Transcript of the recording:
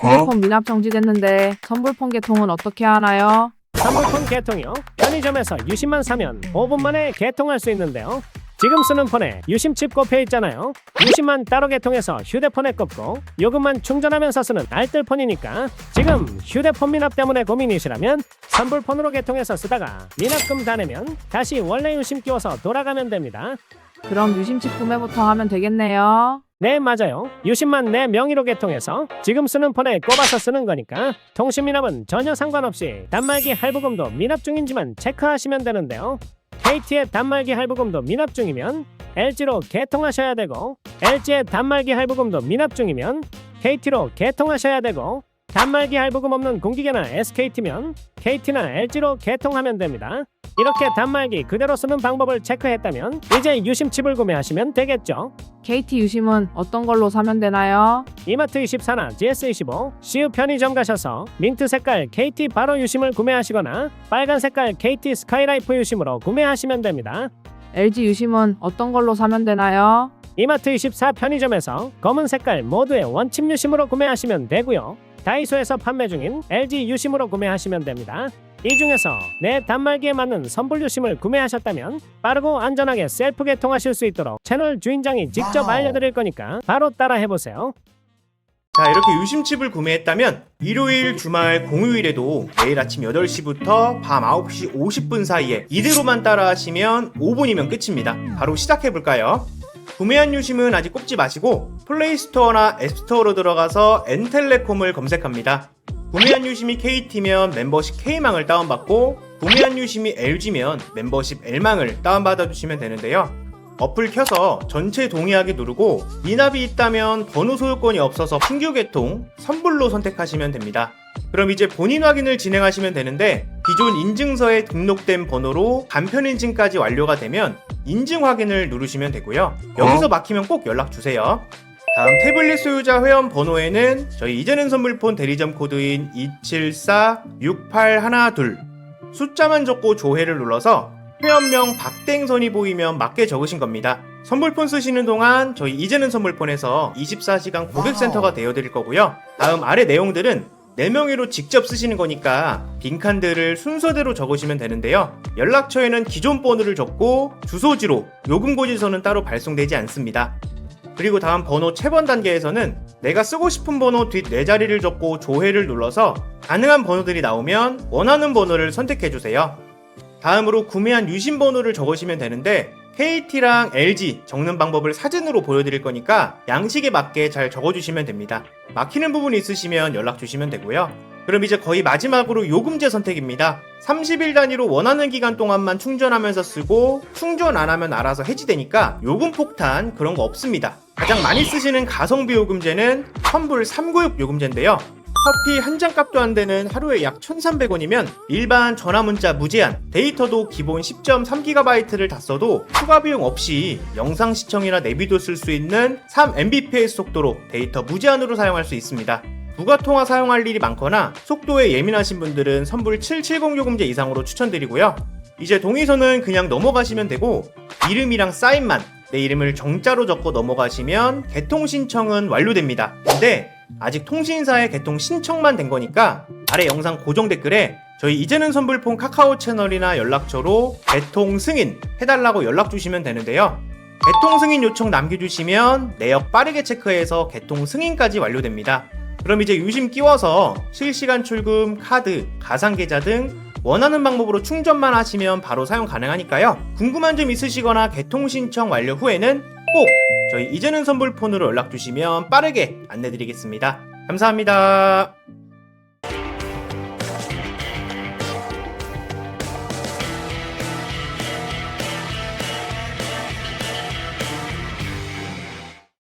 휴대폰 미납 정지됐는데 선불폰 개통은 어떻게 하나요? 선불폰 개통이요. 편의점에서 유심만 사면 5분 만에 개통할 수 있는데요. 지금 쓰는 폰에 유심칩 꼽혀 있잖아요. 유심만 따로 개통해서 휴대폰에 꼽고 요금만 충전하면서 쓰는 알뜰폰이니까 지금 휴대폰 미납 때문에 고민이시라면 선불폰으로 개통해서 쓰다가 미납금 다 내면 다시 원래 유심 끼워서 돌아가면 됩니다. 그럼 유심칩 구매부터 하면 되겠네요. 네, 맞아요. 유심만 내 명의로 개통해서 지금 쓰는 폰에 꼽아서 쓰는 거니까 통신 미납은 전혀 상관없이 단말기 할부금도 미납 중인지만 체크하시면 되는데요. KT의 단말기 할부금도 미납 중이면 LG로 개통하셔야 되고 LG의 단말기 할부금도 미납 중이면 KT로 개통하셔야 되고 단말기 할부금 없는 공기계나 SKT면 KT나 LG로 개통하면 됩니다. 이렇게 단말기 그대로 쓰는 방법을 체크했다면 이제 유심칩을 구매하시면 되겠죠. KT 유심은 어떤 걸로 사면 되나요? 이마트 24나 GS25, CU 편의점 가셔서 민트 색깔 KT 바로 유심을 구매하시거나 빨간 색깔 KT 스카이라이프 유심으로 구매하시면 됩니다. LG 유심은 어떤 걸로 사면 되나요? 이마트 24 편의점에서 검은 색깔 모두의 원칩 유심으로 구매하시면 되고요. 다이소에서 판매 중인 LG 유심으로 구매하시면 됩니다. 이 중에서 내 단말기에 맞는 선불 유심을 구매하셨다면 빠르고 안전하게 셀프 개통하실 수 있도록 채널 주인장이 직접. 알려드릴 거니까 바로 따라 해보세요. 자 이렇게 유심칩을 구매했다면 일요일, 주말, 공휴일에도 매일 아침 8시부터 밤 9시 50분 사이에 이대로만 따라 하시면 5분이면 끝입니다. 바로 시작해볼까요? 구매한 유심은 아직 꼽지 마시고 플레이스토어나 앱스토어로 들어가서 엔텔레콤을 검색합니다. 구매한 유심이 KT면 멤버십 K망을 다운받고 구매한 유심이 LG면 멤버십 L망을 다운받아 주시면 되는데요. 어플 켜서 전체 동의하기 누르고 미납이 있다면 번호 소유권이 없어서 신규 개통 선불로 선택하시면 됩니다. 그럼 이제 본인 확인을 진행하시면 되는데 기존 인증서에 등록된 번호로 간편 인증까지 완료가 되면 인증 확인을 누르시면 되고요. 여기서 막히면 꼭 연락 주세요. 다음 태블릿 소유자 회원 번호에는 저희 이재는 선물폰 대리점 코드인 274-6812 숫자만 적고 조회를 눌러서 회원명 박땡선이 보이면 맞게 적으신 겁니다. 선물폰 쓰시는 동안 저희 이제는 선물폰에서 24시간 고객센터가 되어드릴 거고요. 다음 아래 내용들은 내 명의로 직접 쓰시는 거니까 빈칸들을 순서대로 적으시면 되는데요. 연락처에는 기존 번호를 적고 주소지로 요금 고지서는 따로 발송되지 않습니다. 그리고 다음 번호 채번 단계에서는 내가 쓰고 싶은 번호 뒷 네 자리를 적고 조회를 눌러서 가능한 번호들이 나오면 원하는 번호를 선택해 주세요. 다음으로 구매한 유심 번호를 적으시면 되는데 KT랑 LG 적는 방법을 사진으로 보여드릴 거니까 양식에 맞게 잘 적어주시면 됩니다. 막히는 부분이 있으시면 연락 주시면 되고요. 그럼 이제 거의 마지막으로 요금제 선택입니다. 30일 단위로 원하는 기간 동안만 충전하면서 쓰고 충전 안 하면 알아서 해지되니까 요금 폭탄 그런 거 없습니다. 가장 많이 쓰시는 가성비 요금제는 환불 396 요금제인데요. 커피 한 잔 값도 안 되는 하루에 약 1,300원이면 일반 전화 문자 무제한, 데이터도 기본 10.3GB를 다 써도 추가 비용 없이 영상 시청이나 내비도 쓸 수 있는 3mbps 속도로 데이터 무제한으로 사용할 수 있습니다. 부가통화 사용할 일이 많거나 속도에 예민하신 분들은 선불 770 요금제 이상으로 추천드리고요. 이제 동의서는 그냥 넘어가시면 되고 이름이랑 사인만 내 이름을 정자로 적고 넘어가시면 개통 신청은 완료됩니다. 근데 아직 통신사의 개통 신청만 된 거니까 아래 영상 고정 댓글에 저희 이제는 선불폰 카카오 채널이나 연락처로 개통 승인 해달라고 연락 주시면 되는데요. 개통 승인 요청 남겨주시면 내역 빠르게 체크해서 개통 승인까지 완료됩니다. 그럼 이제 유심 끼워서 실시간 출금, 카드, 가상계좌 등 원하는 방법으로 충전만 하시면 바로 사용 가능하니까요. 궁금한 점 있으시거나 개통 신청 완료 후에는 꼭 저희 이제는 선불폰으로 연락 주시면 빠르게 안내드리겠습니다. 감사합니다.